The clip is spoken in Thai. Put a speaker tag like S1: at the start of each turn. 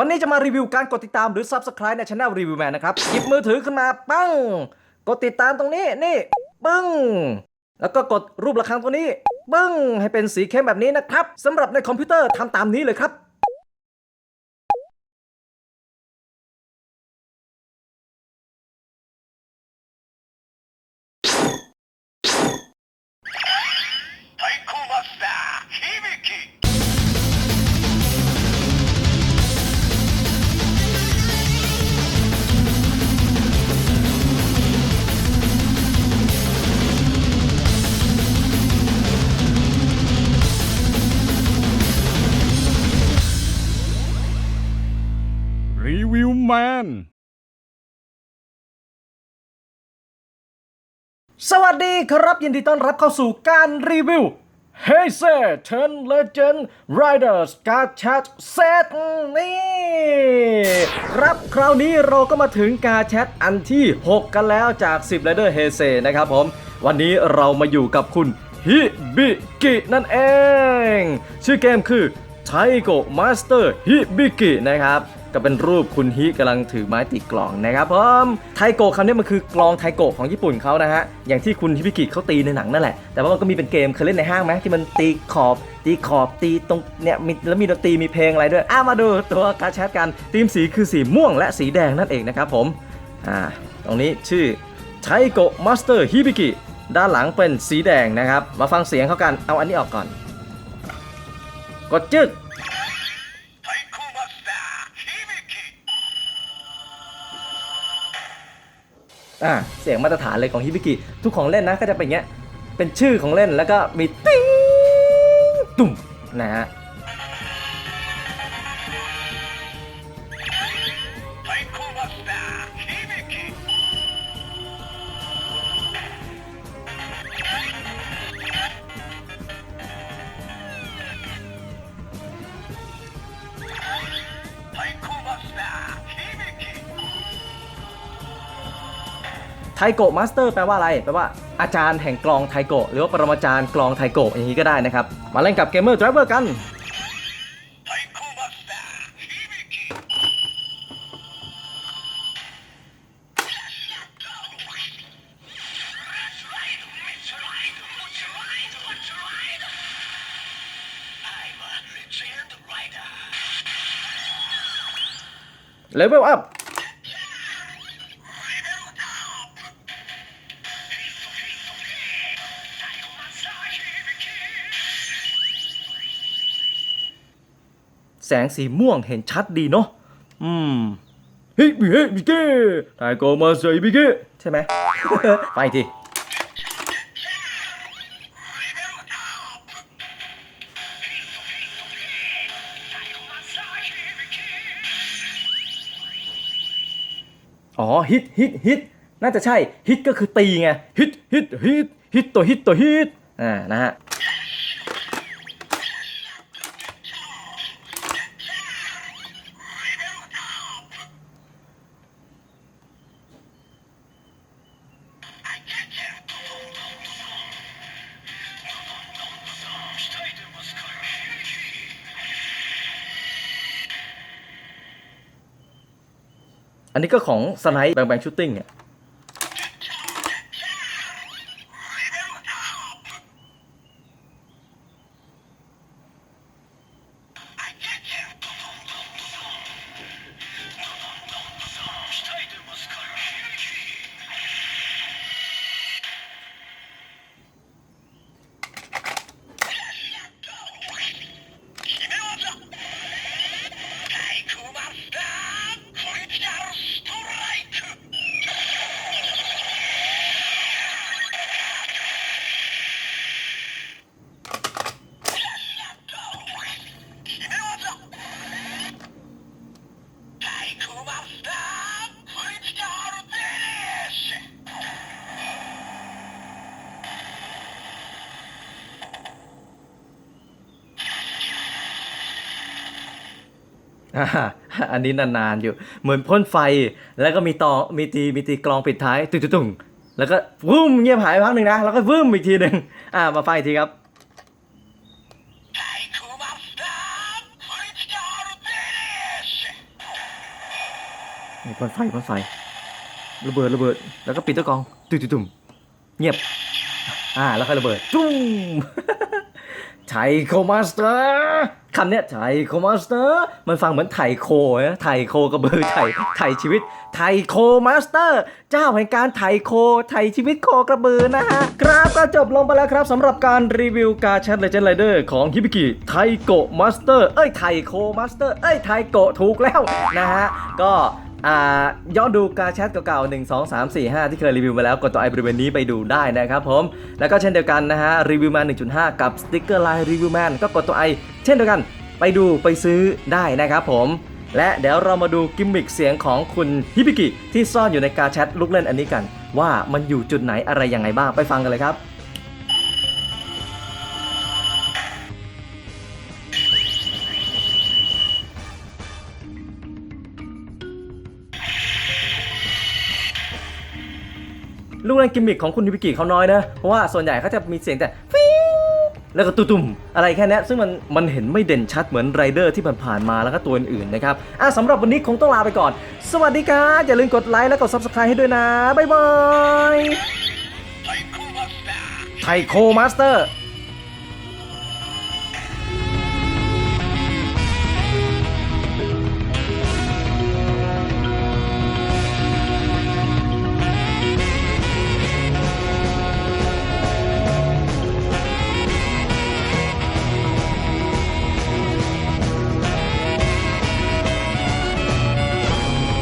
S1: วันนี้จะมารีวิวการกดติดตามหรือ Subscribe ในช anel Review Man นะครับหยิบมือถือขึ้นมาปั้ง กดติดตามตรงนี้นี่ ปึ้ง แล้วก็กดรูประฆังตรงนี้ ปึ้ง ให้เป็นสีเข้มแบบนี้นะครับสำหรับในคอมพิวเตอร์ทำตามนี้เลยครับ สวัสดีครับ ยินดีต้อนรับเข้าสู่การรีวิว Hey s e 10 Legend Riders Card Chat Set นี่ครับคราวนี้เราก็มาถึงการแชทอันที่ 6 กันแล้วจาก 10 Rider h e y s e นะครับผม วันนี้เรามาอยู่กับคุณฮิบิกินั่นเอง ชื่อเกมคือไทโกมาสเตอร์ฮิบิกินะครับ ก็เป็นรูปคุณฮิกำลังถือไม้ตีกลองนะครับผมไทโกะคำนี้มันคือกลองไทโกะของญี่ปุ่นเขานะฮะอย่างที่คุณฮิบิกิเขาตีในหนังนั่นแหละ แต่ว่ามันก็มีเป็นเกมเคยเล่นในห้างไหมที่มันตีขอบ ตีขอบตีตรงเนี่ยมีแล้วมีดนตรีมีเพลงอะไรด้วยอะมาดูตัวการแชทกันทีมสีคือสีม่วงและสีแดงนั่นเองนะครับผมอ่าตรงนี้ชื่อไทโกะมาสเตอร์ฮิบิกิด้านหลังเป็นสีแดงนะครับ มาฟังเสียงเขากัน เอาอันนี้ออกก่อน กดจึ๊ก อ่าเสียงมาตรฐานเลยของฮิบิกิทุกของเล่นนะก็จะเป็นเงี้ยเป็นชื่อของเล่นแล้วก็มีติ้งตุ่มนะฮะ ไทโกะมาสเตอร์แปลว่าอะไรแปลว่าอาจารย์แห่งกลองไทโกะหรือว่าปรมาจารย์กลองไทโกะอย่างนี้ก็ได้นะครับ มาเล่นกับเกมเมอร์ดรเวอร์กันเลเวลอัพ แสงสีม่วงเห็นชัดดีเนาะอืมเฮ้ยเฮ้ยบิเก้ไทโกมาใส่บิเก้ใช่ไหม ไปอีกทีอ๋อฮิตฮิตฮิตน่าจะใช่ฮิตก็คือตีไงฮิตฮิตฮิตฮิตตัวฮิตตัวฮิตอ่านะฮะ อันนี้ก็ของสไนป์แบงแบงชูตติ้งเนี่ย อันนี้นานๆอยู่ เหมือนพ่นไฟแล้วก็มีตอมีตีมีตีกลองปิดท้ายตุ้งตุ้งแล้วก็วืมเงียบหายไปพักหนึ่งนะแล้วก็วืมอีกทีหนึ่งอ่ามาฟังอีกทีครับ
S2: พ่
S1: นไฟพ่นไฟระเบิดระเบิด แล้วก็ปิดตะกองตุ้งตุ้งเงียบ อ่าแล้วค่อยระเบิดจุ้ม ไทโคมาสเตอร์คำเนี้ยไทโคมาสเตอร์มันฟังเหมือนไทโคนะไทโคกระเบือไทไทชีวิต ไทโคมาสเตอร์ เจ้าแห่งการไทโค ไทชีวิตโคกระบือนะฮะ ครับก็จบลงไปแล้วครับสำหรับการรีวิวการแชทเลเจนไรเดอร์ของฮิบิกิไทโกมาสเตอร์เอ้ยไทโคมาสเตอร์เอ้ยไทโกถูกแล้วนะฮะก็ อ่าย้อนดูการแชทเก่าๆ 1 2 3 4 5 ที่เคยรีวิวมาแล้ว กดตัวไอบริเวณนี้ไปดูได้นะครับผม แล้วก็เช่นเดียวกันนะฮะรีวิวแมน1.5 กับสติ๊กเกอร์ไลน์รีวิวแมนก็กดตัวไอเช่นเดียวกันไปดูไปซื้อได้นะครับผมและเดี๋ยวเรามาดูกิมมิคเสียงของคุณฮิบิกิที่ซ่อนอยู่ในการแชทลูกเล่นอันนี้กัน ว่ามันอยู่จุดไหนอะไรยังไงบ้างไปฟังกันเลยครับ ลูกเล่นกิมมิคของคุณฮิบิกิเขาน้อยนะ เพราะว่าส่วนใหญ่เขาจะมีเสียงแต่ฟิ้งแล้วก็ตุ่มอะไรแค่นี้ซึ่งมันมันเห็นไม่เด่นชัดเหมือนไรเดอร์ที่ผ่านๆมาแล้วก็ตัวอื่นๆนะครับอะสำหรับวันนี้คงต้องลาไปก่อน สวัสดีครับอย่าลืมกดไลค์และกดซับสไครต์ให้ด้วยนะ บ๊ายบายไทโคมาสเตอร์